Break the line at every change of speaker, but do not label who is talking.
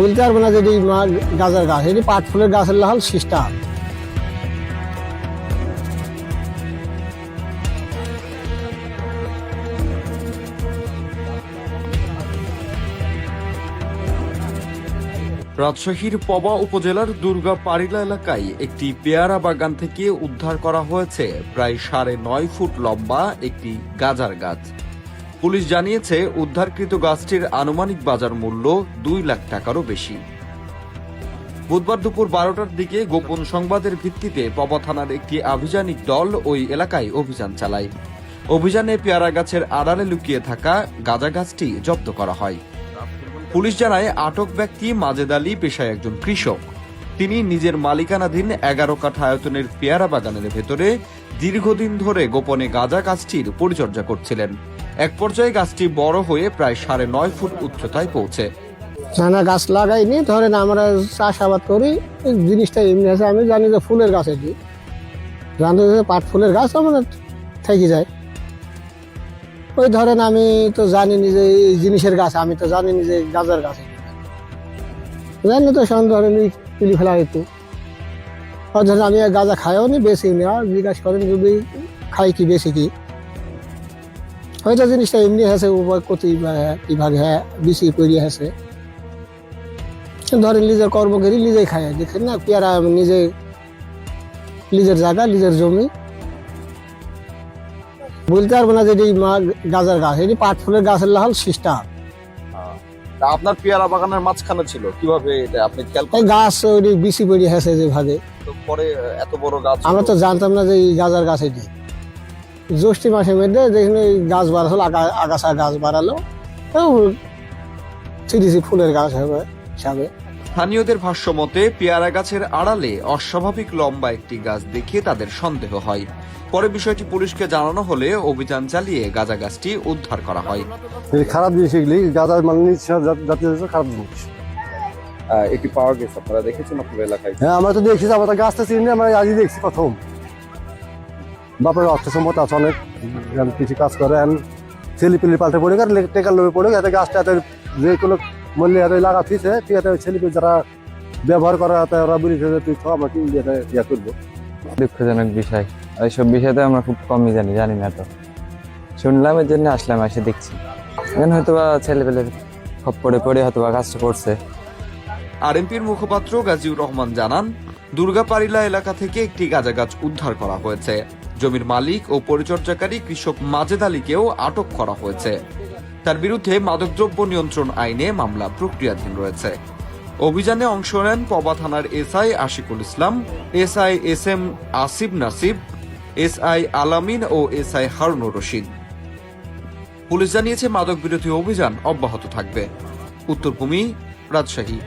বলতে পারব না যে গাছের গাছ এটি পাট ফুলের গাছের লাল সিস্টার
রাজশাহীর পবা উপজেলার দুর্গা পারিলা এলাকায় একটি পেয়ারা বাগান থেকে উদ্ধার করা হয়েছে। প্রায় সাড়ে নয় ফুট লম্বা একটি গাজার গাছ। পুলিশ জানিয়েছে, উদ্ধারকৃত গাছটির আনুমানিক বাজার মূল্য দুই লাখ টাকারও বেশি। বুধবার দুপুর বারোটার দিকে গোপন সংবাদের ভিত্তিতে পবা থানার একটি আভিযানিক দল ওই এলাকায় অভিযান চালায়। অভিযানে পেয়ারা গাছের আড়ালে লুকিয়ে থাকা গাঁজা গাছটি জব্দ করা হয়। পুলিশ জানায়, আটক ব্যক্তি মাজেদ আলী পেশায় একজন কৃষক। তিনি নিজের মালিকানাধীন এগারো কাঠা আয়তনের পেয়ারা বাগানের ভেতরে দীর্ঘদিন ধরে গোপনে গাঁজা গাছটির পরিচর্যা করছিলেন। এক পর্যায়ে গাছটি বড় হয়ে প্রায় সাড়ে নয় ফুট উচ্চতায় পৌঁছে।
নানা গাছ লাগাইনি, ধরেন আমরা চাষাবাদ করি জিনিসটা এমনি আছে, আমি জানি যে ফুলের গাছ এটি। জানি যে পাট ফুলের গাছ আমাদের থেকে যায়। ওই ধরেন আমি তো জানি যে এই জিনিসের গাছ, আমি তো জানি যে গাছের গাছ। জানি তো সন ধরেন এই তুলি ফেলা আর ধরেন আমি আর গাঁজা খাইও নি, বেশি নি। আর জিজ্ঞাসা করেন যদি খাই কি বেশি কি? হয়তো জিনিসটা এমনি আছে উপায় কত কীভাবে হ্যাঁ বেশি তৈরি আছে ধরেন, নিজের কর্ম করি, নিজেই খাই। দেখেন না, পেয়ারা নিজে, নিজের জায়গা, নিজের জমি। বলতে পারব না যে এটি মা গাছের গাছ, এটি পাট ফুলের গাছের লাল সিস্টার
আপনার পেয়ারা বাগানের মাঝখানে ছিল কীভাবে এটা আপনি খেয়াল
এই গাছ ওই বেশি বেড়ে আছে যে ভাগে
পরে এত বড় গাছ
আমরা তো জানতাম না যে এই গাজার গাছ এটি। জ্যৈষ্ঠ মাসের মধ্যে যেখানে এই গাছ বাড়ালো আগা- আগাছা গাছ বাড়ালো। ছিটিছি ফুলের গাছ হবে হিসাবে।
স্থানীয়দের ভাষ্য মতে পেয়ারা গাছের আড়ালে অস্বাভাবিক লম্বা একটি গাছ দেখে তাদের সন্দেহ হয়। পরে বিষয়টি পুলিশকে জানানো হলে অভিযান চালিয়ে গাঁজা গাছটি উদ্ধার করা হয়।
এই খারাপ জিনিস এগুলি গাঁদা মানে খারাপ জিনিস।
এটি পাওয়া গেছে আপনারা দেখেছেন আপনার এলাকায়?
হ্যাঁ আমরা তো দেখছি আমরা তো গাছটা চিনি আমরা আজই দেখছি প্রথম। বাপের অর্থ সম্পদ আছে অনেক কৃষি কাজ করে ছেলে পিলি পাল্টে পড়ে গেছে টেকার লোভে পড়ে গেছে গাছটা এত যে কোনো মূল্যে এত লাগা দিচ্ছে ঠিক আছে ছেলে পিলি যারা ব্যবহার করা হাতে ওরা বুড়ি ফেলে তুই তো আমরা কি ইয়ে ইয়ে করব।
দুঃখজনক বিষয়। এইসব বিষয়তে আমরা খুব কমই জানি জানি না তো। শুনলাম এর জন্য আসলাম এসে দেখছি। এখন হয়তো বা ছেলেপেলের খপ্পরে পড়ে হয়তো বা কাজটা করছে।
আরএমপির মুখপাত্র গাজীউর রহমান জানান দুর্গাপারিলা এলাকা থেকে একটি গাঁজা গাছ উদ্ধার করা হয়েছে। জমির মালিক ও পরিচর্যাকারী কৃষক মাজেদ আলীকেও আটক করা হয়েছে। তার বিরুদ্ধে মাদকদ্রব্য নিয়ন্ত্রণ আইনে মামলা প্রক্রিয়াধীন রয়েছে। অভিযানে অংশ নেন পবা থানার SI Ashikul Islam, SI S M Asif Nasib, SI Alamin ও এসআই হারুনুর রশিদ। পুলিশ জানিয়েছে মাদক বিরোধী অভিযান অব্যাহত থাকবে। উত্তরভূমি, রাজশাহী।